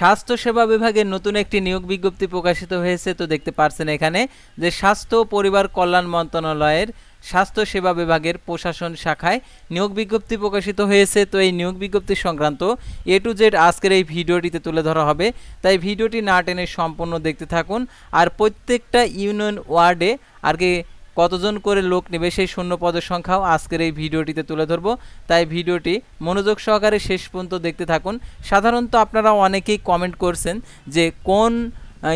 স্বাস্থ্যসেবা বিভাগের নতুন একটি নিয়োগ বিজ্ঞপ্তি প্রকাশিত হয়েছে। তো দেখতে পারছেন এখানে যে স্বাস্থ্য পরিবার কল্যাণ মন্ত্রণালয়ের স্বাস্থ্য সেবা বিভাগের প্রশাসন শাখায় নিয়োগ বিজ্ঞপ্তি প্রকাশিত হয়েছে। তো এই নিয়োগ বিজ্ঞপ্তি সংক্রান্ত এ টু জেড আজকের এই ভিডিওটিতে তুলে ধরা হবে। তাই ভিডিওটি না টেনে সম্পূর্ণ দেখতে থাকুন। আর প্রত্যেকটা ইউনিয়ন ওয়ার্ডে আর কি কতজন করে লোক নেবে সেই শূন্য পদের সংখ্যাও আজকের এই ভিডিওটিতে তুলে ধরব। তাই ভিডিওটি মনোযোগ সহকারে শেষ পর্যন্ত দেখতে থাকুন। সাধারণত আপনারা অনেকেই কমেন্ট করছেন যে কোন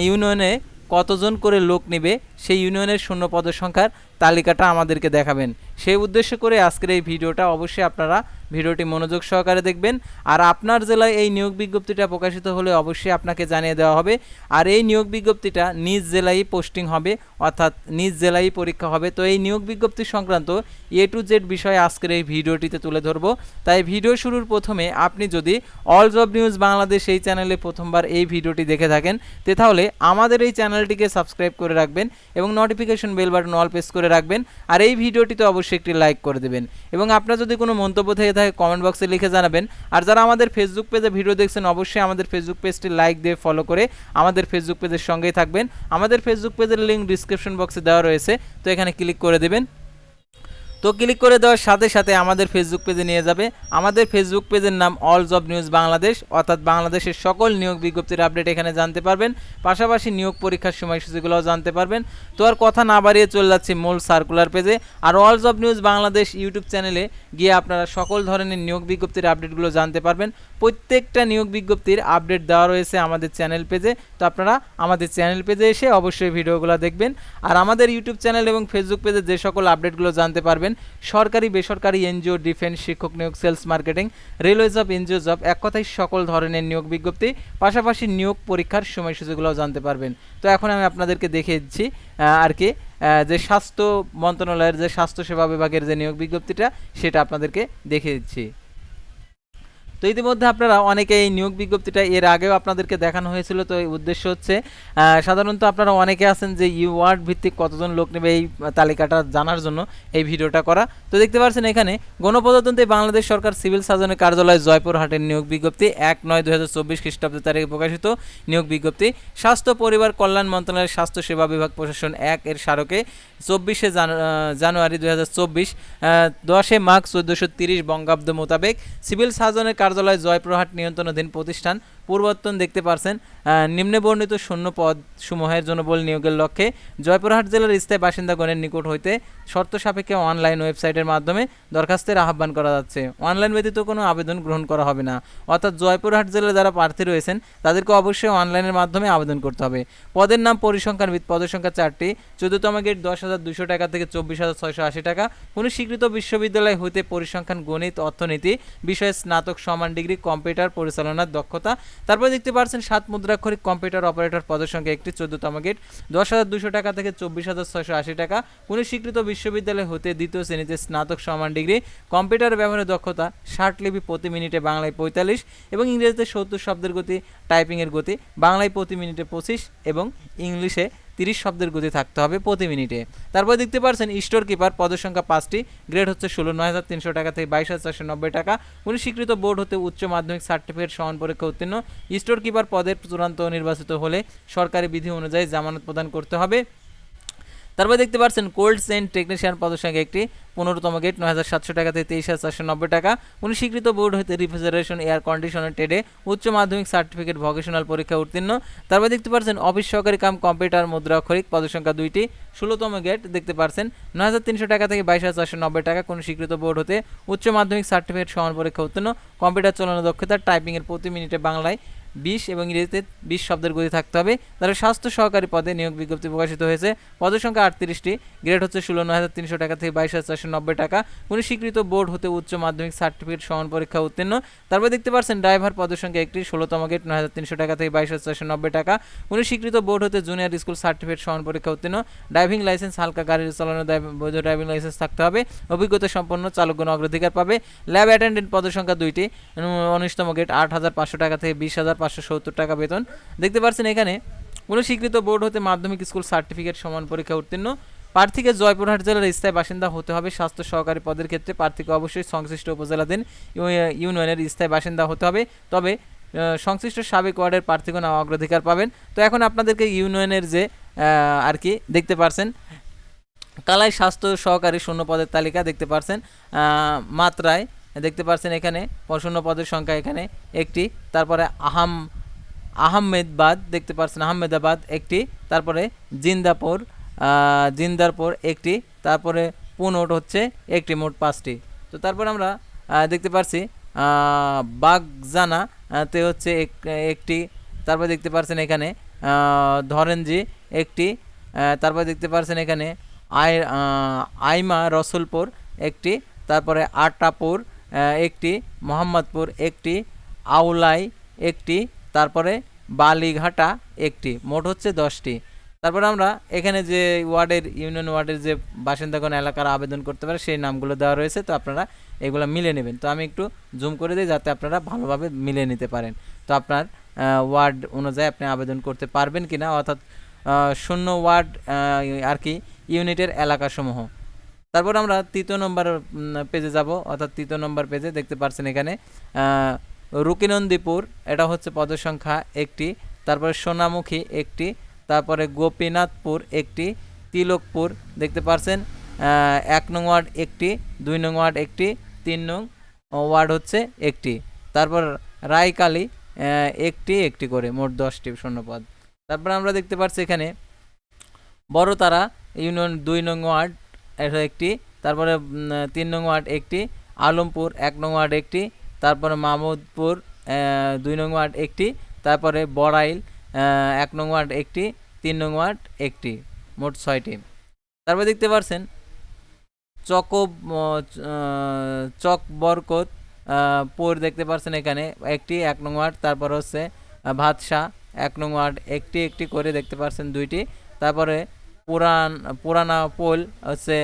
ইউনিয়নে কতজন করে লোক নেবে সেই ইউনিয়নের শূন্য পদের সংখ্যার তালিকাটা আমাদেরকে দেখাবেন। সেই উদ্দেশ্য করে আজকের এই ভিডিওটা অবশ্যই আপনারা ভিডিওটি মনোযোগ সহকারে দেখবেন। আর আপনার জেলায় এই নিয়োগ বিজ্ঞপ্তিটা প্রকাশিত হলে অবশ্যই আপনাকে জানিয়ে দেওয়া হবে। আর এই নিয়োগ বিজ্ঞপ্তিটা নিজ জেলায় পোস্টিং হবে, অর্থাৎ নিজ জেলায় পরীক্ষা হবে। তো এই নিয়োগ বিজ্ঞপ্তি সংক্রান্ত এ টু জেড বিষয়ে আজকের এই ভিডিওটিতে তুলে ধরবো। তাই ভিডিও শুরুর প্রথমে আপনি যদি অল জব নিউজ বাংলাদেশ এই চ্যানেলে প্রথমবার এই ভিডিওটি দেখে থাকেন, তে তাহলে আমাদের এই চ্যানেলটিকে সাবস্ক্রাইব করে রাখবেন এবং notification bell button all press করে রাখবেন। আর এই ভিডিওটিতে অবশ্যই একটি লাইক করে দেবেন। এবং আপনার যদি কোনো মন্তব্য থেকে থাকে কমেন্ট বক্সে লিখে জানাবেন। আর যারা আমাদের ফেসবুক পেজে ভিডিও দেখছেন, অবশ্যই আমাদের ফেসবুক পেজটি লাইক দিয়ে ফলো করে আমাদের ফেসবুক পেজের সঙ্গেই থাকবেন। আমাদের ফেসবুক পেজের লিঙ্ক ডিসক্রিপশন বক্সে দেওয়া রয়েছে। তো এখানে ক্লিক করে দেবেন। তো ক্লিক করে দেওয়ার সাথে সাথে আমাদের ফেসবুক পেজে নিয়ে যাবে। আমাদের ফেসবুক পেজের নাম অল জব নিউজ বাংলাদেশ অর্থাৎ বাংলাদেশের সকল নিয়োগ বিজ্ঞপ্তির আপডেট এখানে জানতে পারবেন। পাশাপাশি নিয়োগ পরীক্ষার সময়সূচিগুলোও জানতে পারবেন। তো আর কথা না বাড়িয়ে চলে যাচ্ছি মূল সার্কুলার পেজে আর all job news Bangladesh YouTube চ্যানেলে গিয়ে আপনারা সকল ধরনের নিয়োগ বিজ্ঞপ্তির আপডেটগুলো জানতে পারবেন। প্রত্যেকটা নিয়োগ বিজ্ঞপ্তির আপডেট দেওয়া রয়েছে আমাদের চ্যানেল পেজে তো আপনারা আমাদের চ্যানেল পেজে এসে অবশ্যই ভিডিওগুলো দেখবেন। আর আমাদের ইউটিউব চ্যানেল এবং ফেসবুক পেজে যে সকল আপডেটগুলো জানতে পারবেন সরকারি, বেসরকারি এনজিও, ডিফেন্স, শিক্ষক নিয়োগ, sales marketing railway job NGO job এক কথায় সকল ধরনের নিয়োগ বিজ্ঞপ্তি, পাশাপাশি নিয়োগ পরীক্ষার সময়সূচিগুলোও জানতে পারবেন। তো এখন আমি আপনাদেরকে দেখে দিচ্ছি আর কি যে স্বাস্থ্য মন্ত্রণালয়ের, যে স্বাস্থ্যসেবা বিভাগের যে নিয়োগ বিজ্ঞপ্তিটা, সেটা আপনাদেরকে দেখে দিচ্ছি। তো ইতিমধ্যে আপনারা অনেকে এই নিয়োগ বিজ্ঞপ্তিটা এর আগেও আপনাদেরকে দেখানো হয়েছিল। তো এই উদ্দেশ্য হচ্ছে সাধারণত আপনারা অনেকে আছেন যে ইউয়ার্ড ভিত্তিক কতজন লোক নেবে এই তালিকাটা জানার জন্য এই ভিডিওটা করা। তো দেখতে পাচ্ছেন এখানে, গণপ্রজাতন্ত্রী বাংলাদেশ সরকার সিভিল সার্জনের কার্যালয় জয়পুরহাটের নিয়োগ বিজ্ঞপ্তি এক নয় দু হাজার চব্বিশ খ্রিস্টাব্দ তারিখে প্রকাশিত নিয়োগ বিজ্ঞপ্তি। স্বাস্থ্য, পরিবার কল্যাণ মন্ত্রণালয়ের স্বাস্থ্য সেবা বিভাগ প্রশাসন এক এর স্মারকে চব্বিশে জানুয়ারি দু হাজার চব্বিশ দশে মার্চ চোদ্দোশো তিরিশ বঙ্গাব্দ মোতাবেক সিভিল সার্জনের কার্যালয় জয়প্রহাট নিয়ন্ত্রণাধীন প্রতিষ্ঠান পূর্বর্তন দেখতে পারছেন নিম্নে বর্ণিত শূন্য পদ সমূহের জনবল নিয়োগের লক্ষ্যে জয়পুরহাট জেলার স্থায়ী বাসিন্দাগণের নিকট হইতে শর্ত সাপেক্ষে অনলাইন ওয়েবসাইটের মাধ্যমে দরখাস্তের আহ্বান করা যাচ্ছে। অনলাইন ব্যতীত কোনো আবেদন গ্রহণ করা হবে না। অর্থাৎ জয়পুরহাট জেলার যারা প্রার্থী রয়েছেন, তাদেরকে অবশ্যই অনলাইনের মাধ্যমে আবেদন করতে হবে। পদের নাম পরিসংখ্যানবিদ পদের সংখ্যা চারটি। চোদ্দতম গেট, দশ হাজার দুশো টাকা থেকে চব্বিশ হাজার ছয়শো আশি টাকা। কোনো স্বীকৃত বিশ্ববিদ্যালয় হইতে পরিসংখ্যান, গণিত, অর্থনীতি, বিষয়ে স্নাতক, সমান ডিগ্রি, কম্পিউটার পরিচালনার দক্ষতা তারপর দেখতে পাচ্ছেন সাত মুদ্রাক্ষরিক কম্পিউটার অপারেটর পদের সংখ্যা একটি চোদ্দতম গেট, দশ হাজার দুশো টাকা থেকে চব্বিশ হাজার ছয়শো আশি টাকা। কোনো স্বীকৃত বিশ্ববিদ্যালয় হতে দ্বিতীয় শ্রেণীতে স্নাতক সমান ডিগ্রি। কম্পিউটার ব্যবহারের দক্ষতা ষাট লিপি প্রতি মিনিটে বাংলায় পঁয়তাল্লিশ এবং ইংরেজিতে সত্তর শব্দের গতি, টাইপিংয়ের গতি বাংলায় প্রতি মিনিটে পঁচিশ এবং ইংলিশে তিরিশ শব্দের গতি থাকতে হবে প্রতি মিনিটে। তারপর দেখতে পাচ্ছেন স্টোর কিপার পদের সংখ্যা পাঁচটি। গ্রেড হচ্ছে ষোলো, নয় হাজার তিনশো টাকা থেকে বাইশ হাজার চারশো নব্বই টাকা। কোনো স্বীকৃত বোর্ড হতে উচ্চ মাধ্যমিক সার্টিফিকেট সমান পরীক্ষা উত্তীর্ণ। স্টোর কিপার পদের চূড়ান্ত নির্বাচিত হলে সরকারি বিধি অনুযায়ী জামানত প্রদান করতে হবে। তারপর দেখতে পাচ্ছেন কোল্ড চেইন টেকনিশিয়ান পদের সংখ্যা একটি পনেরোতম গেট, নয় হাজার সাতশো টাকা থেকে তেইশ হাজার চারশো নব্বই টাকা। কোনো স্বীকৃত বোর্ড হতে রিফ্রিজারেশন, এয়ার কন্ডিশনার ট্রেডে উচ্চ মাধ্যমিক সার্টিফিকেট, ভকেশনাল পরীক্ষা উত্তীর্ণ। তারপর দেখতে পাচ্ছেন অফিস সহকারী কাম, কম্পিউটার, মুদ্রা পদের সংখ্যা দুইটি। ষোলোতম গেট দেখতে পাচ্ছেন নয় হাজার তিনশো টাকা থেকে বাইশ হাজার চারশো নব্বই টাকা। কোনো স্বীকৃত বোর্ড হতে উচ্চ মাধ্যমিক সার্টিফিকেট সমান পরীক্ষা উত্তীর্ণ। কম্পিউটার চালানো দক্ষতা, টাইপিংয়ের প্রতি মিনিটে বাংলায় বিশ এবং ইংরেজিতে বিশ শব্দের গতি থাকতে হবে। তারা স্বাস্থ্য সহকারী পদে নিয়োগ বিজ্ঞপ্তি প্রকাশিত হয়েছে। পদের সংখ্যা আটত্রিশটি। গ্রেড হচ্ছে ষোলো হাজার তিনশো টাকা থেকে বাইশ হাজার চারশো নব্বই টাকা। কোনো স্বীকৃত বোর্ড হতে উচ্চ মাধ্যমিক সার্টিফিকেট সমান পরীক্ষা উত্তীর্ণ। তারপর দেখতে পাচ্ছেন ড্রাইভার পদের সংখ্যা একটি, ষোলোতম গেট নয় হাজার তিনশো টাকা থেকে বাইশ হাজার চারশো নব্বই টাকা। কোনো স্বীকৃত বোর্ড হতে জুনিয়র স্কুল সার্টিফিকেট সমান পরীক্ষা উত্তীর্ণ। ড্রাইভিং লাইসেন্স, হালকা গাড়ি চালানোর বৈধ ড্রাইভিং লাইসেন্স থাকতে হবে। অভিজ্ঞতা সম্পন্ন চালকগণ অগ্রাধিকার পাবে। ল্যাব অ্যাটেন্ডেন্ট পদের সংখ্যা দুইটি। উনিশতম গেট আট হাজার পাঁচশো টাকা থেকে বিশ হাজার পাঁচশো সত্তর টাকা বেতন। দেখতে পাচ্ছেন এখানে, কোনো স্বীকৃত বোর্ড হতে মাধ্যমিক স্কুল সার্টিফিকেট সমান পরীক্ষা উত্তীর্ণ। প্রার্থীকে জয়পুরহাট জেলার স্থায়ী বাসিন্দা হতে হবে। স্বাস্থ্য সহকারী পদের ক্ষেত্রে প্রার্থীকে অবশ্যই সংশ্লিষ্ট উপজেলাধীন ইউ- ইউনিয়নের স্থায়ী বাসিন্দা হতে হবে। তবে সংশ্লিষ্ট সাবেক ওয়ার্ডের প্রার্থীগণ অগ্রাধিকার পাবেন। তো এখন আপনাদেরকে ইউনিয়নের যে আর কি, দেখতে পারছেন, কালাই স্বাস্থ্য সহকারী শূন্য পদের তালিকা দেখতে পারছেন মাত্রায় দেখতে পারছেন এখানে শূন্য পদের সংখ্যা এখানে একটি তারপরে আহাম আহমেদাবাদ দেখতে পাচ্ছেন আহমেদাবাদ একটি তারপরে জিন্দাপুর জিন্দারপুর একটি তারপরে পুনট হচ্ছে একটি মোট পাঁচটি। তো তারপর আমরা দেখতে আহ, বাগজানা তে হচ্ছে এক- একটি তারপর দেখতে পাচ্ছেন এখানে ধরেনজি একটি তারপর দেখতে পাচ্ছেন এখানে আই আইমা রসুলপুর একটি তারপরে আটাপুর একটি মোহাম্মদপুর, একটি আউলাই, একটি, তারপরে বালিঘাটা একটি, মোট হচ্ছে দশটি। তারপরে আমরা এখানে যে ওয়ার্ডের, ইউনিয়ন ওয়ার্ডের যে বাসিন্দাগণ এলাকার আবেদন করতে পারে, সেই নামগুলো দেওয়া রয়েছে, তো আপনারা এগুলো মিলে নেবেন। তো আমি একটু জুম করে দিই যাতে আপনারা ভালোভাবে মিলে নিতে পারেন। তো আপনার ওয়ার্ড অনুযায়ী আপনি আবেদন করতে পারবেন কি না অর্থাৎ শূন্য ওয়ার্ড আর কি, ইউনিটের এলাকাসমূহ। তারপর আমরা তৃতীয় নম্বর পেজে যাব, অর্থাৎ তৃতীয় নম্বর পেজে দেখতে পাচ্ছেন এখানে রুকিনন্দীপুর, এটা হচ্ছে পদসংখ্যা একটি, তারপরে সোনামুখী একটি, তারপরে গোপীনাথপুর একটি, তিলকপুর দেখতে পাচ্ছেন এক নং ওয়ার্ড একটি, দুই নং ওয়ার্ড একটি, তিন নং ওয়ার্ড হচ্ছে একটি, তারপর রায়কালী একটি একটি করে, মোট দশটি শূন্যপদ তারপর আমরা দেখতে পাচ্ছি এখানে, বড়তারা, ইউনিয়ন দুই নং ওয়ার্ড এটা একটি, তারপরে তিন নং ওয়ার্ড একটি, আলমপুর এক নং ওয়ার্ড একটি, তারপরে মাহমুদপুর দুই নং ওয়ার্ড একটি, তারপরে বড়াইল এক নং ওয়ার্ড একটি, তিন নং ওয়ার্ড একটি, মোট ছয়টি। তারপরে দেখতে পাচ্ছেন চক চক বরকত পুর দেখতে পাচ্ছেন এখানে, একটি, এক নং ওয়ার্ড, তারপর হচ্ছে ভাতশাহ এক নং ওয়ার্ড, একটি একটি করে দেখতে পাচ্ছেন দুইটি, তারপরে পুরান পুরানা পোল হচ্ছে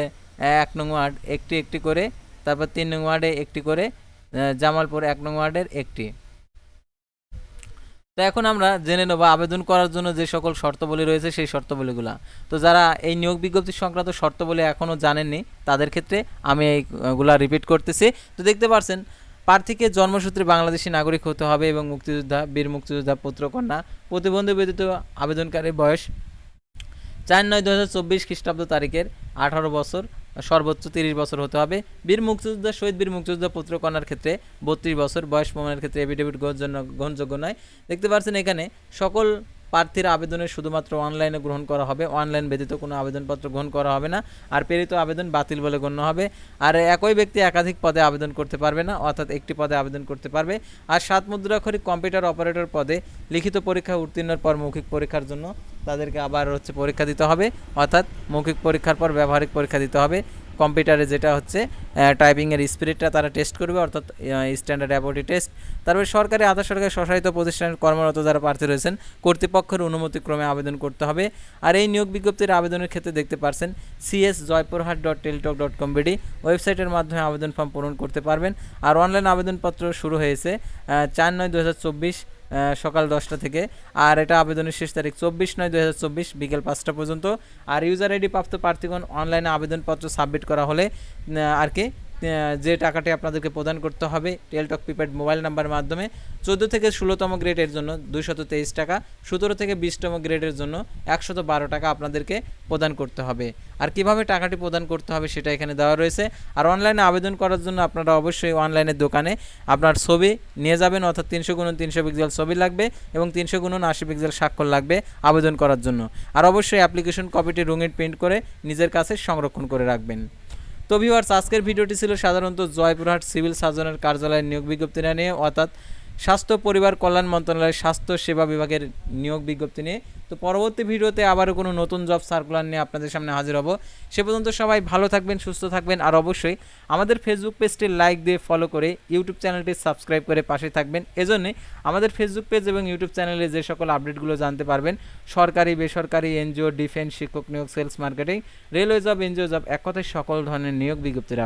এক নং ওয়ার্ড, একটি একটি করে, তারপর তিন নং ওয়ার্ডে একটি করে জামালপুর এক নং ওয়ার্ডের একটি। তো এখন আমরা জেনে নেব আবেদন করার জন্য যে সকল শর্তাবলী রয়েছে সেই শর্তাবলীগুলা। তো যারা এই নিয়োগ বিজ্ঞপ্তি সংক্রান্ত শর্তাবলী এখনও জানেননি, তাদের ক্ষেত্রে আমি এইগুলা রিপিট করতেছি। তো দেখতে পারছেন, প্রার্থীকে জন্মসূত্রে বাংলাদেশি নাগরিক হতে হবে এবং মুক্তিযোদ্ধা, বীর মুক্তিযোদ্ধা, পুত্রকন্যা, প্রতিবন্ধী ব্যতীত আবেদনকারী বয়স চার নয় দু হাজার চব্বিশ খ্রিস্টাব্দ তারিখের আঠারো বছর, সর্বোচ্চ তিরিশ বছর হতে হবে। বীর মুক্তিযোদ্ধা, শহীদ বীর মুক্তিযোদ্ধা পুত্রকন্যার ক্ষেত্রে বত্রিশ বছর, বয়স প্রমাণের ক্ষেত্রে গ্রহণযোগ্য গ্রহণযোগ্য নয়। দেখতে পাচ্ছেন এখানে সকল প্রার্থীর আবেদনে শুধুমাত্র অনলাইনে গ্রহণ করা হবে। অনলাইন ব্যতীত কোনো আবেদনপত্র গ্রহণ করা হবে না। আর প্রেরিত আবেদন বাতিল বলে গণ্য হবে। আর একই ব্যক্তি একাধিক পদে আবেদন করতে পারবে না, অর্থাৎ একটি পদে আবেদন করতে পারবে। আর সাত মুদ্রাক্ষরিক কম্পিউটার অপারেটর পদে লিখিত পরীক্ষা উত্তীর্ণের পর মৌখিক পরীক্ষার জন্য তাদেরকে আবার হচ্ছে পরীক্ষা দিতে হবে। অর্থাৎ মৌখিক পরীক্ষার পর ব্যবহারিক পরীক্ষা দিতে হবে। কম্পিউটারে যেটা হচ্ছে টাইপিংয়ের স্পিরিটটা তারা টেস্ট করবে, অর্থাৎ স্ট্যান্ডার্ড অ্যাবটি টেস্ট তারপরে সরকারি, আধা সরকারি, স্বশাসিত প্রতিষ্ঠানের কর্মরত যারা প্রার্থী রয়েছেন, কর্তৃপক্ষের অনুমতিক্রমে আবেদন করতে হবে। আর এই নিয়োগ বিজ্ঞপ্তির আবেদনের ক্ষেত্রে দেখতে পারছেন CS Joypurhat dot Teletalk dot com BD ওয়েবসাইটের মাধ্যমে আবেদন ফর্ম পূরণ করতে পারবেন। আর অনলাইন আবেদনপত্র শুরু হয়েছে চার নয় দু হাজার চব্বিশ সকাল দশটা থেকে। আর এটা আবেদনের শেষ তারিখ চব্বিশ নয় দু হাজার চব্বিশ বিকেল পাঁচটা পর্যন্ত। আর ইউজার আইডি প্রাপ্ত প্রার্থীগণ অনলাইনে আবেদনপত্র সাবমিট করা হলে আর কি যে টাকাটি আপনাদেরকে প্রদান করতে হবে টেলটক প্রিপেড মোবাইল নাম্বারের মাধ্যমে, চোদ্দ থেকে ষোলোতম গ্রেডের জন্য দুইশত তেইশ টাকা, সতেরো থেকে বিশতম গ্রেডের জন্য একশত বারো টাকা আপনাদেরকে প্রদান করতে হবে। আর কীভাবে টাকাটি প্রদান করতে হবে সেটা এখানে দেওয়া রয়েছে। আর অনলাইনে আবেদন করার জন্য আপনারা অবশ্যই অনলাইনের দোকানে আপনার ছবি নিয়ে যাবেন, অর্থাৎ তিনশো গুণন তিনশো পিক্সেল ছবি লাগবে এবং তিনশো গুণন আশি পিক্সেল স্বাক্ষর লাগবে আবেদন করার জন্য। আর অবশ্যই অ্যাপ্লিকেশন কপিটি রঙিন প্রিন্ট করে নিজের কাছে সংরক্ষণ করে রাখবেন। তো ভিউয়ার্স আজকের ভিডিওটি ছিল সাধারণত জয়পুরহাট সিভিল সার্জনের কার্যালয়ের নিয়োগ বিজ্ঞপ্তি নিয়ে, অর্থাৎ স্বাস্থ্য পরিবার কল্যাণ মন্ত্রণালয়ের স্বাস্থ্য সেবা বিভাগের নিয়োগ বিজ্ঞপ্তি নিয়ে। তো পরবর্তী ভিডিওতে আবারও কোনো নতুন জব সার্কুলার নিয়ে আপনাদের সামনে হাজির হব। সে পর্যন্ত সবাই ভালো থাকবেন, সুস্থ থাকবেন, আর অবশ্যই আমাদের ফেসবুক পেজটি লাইক দিয়ে ফলো করে ইউটিউব চ্যানেলটি সাবস্ক্রাইব করে পাশে থাকবেন। এজন্যে আমাদের ফেসবুক পেজ এবং ইউটিউব চ্যানেলে যে সকল আপডেটগুলো জানতে পারবেন, সরকারি, বেসরকারি, এনজিও ডিফেন্স শিক্ষক নিয়োগ sales marketing railway job NGO job এক কথায় সকল ধরনের নিয়োগ বিজ্ঞপ্তির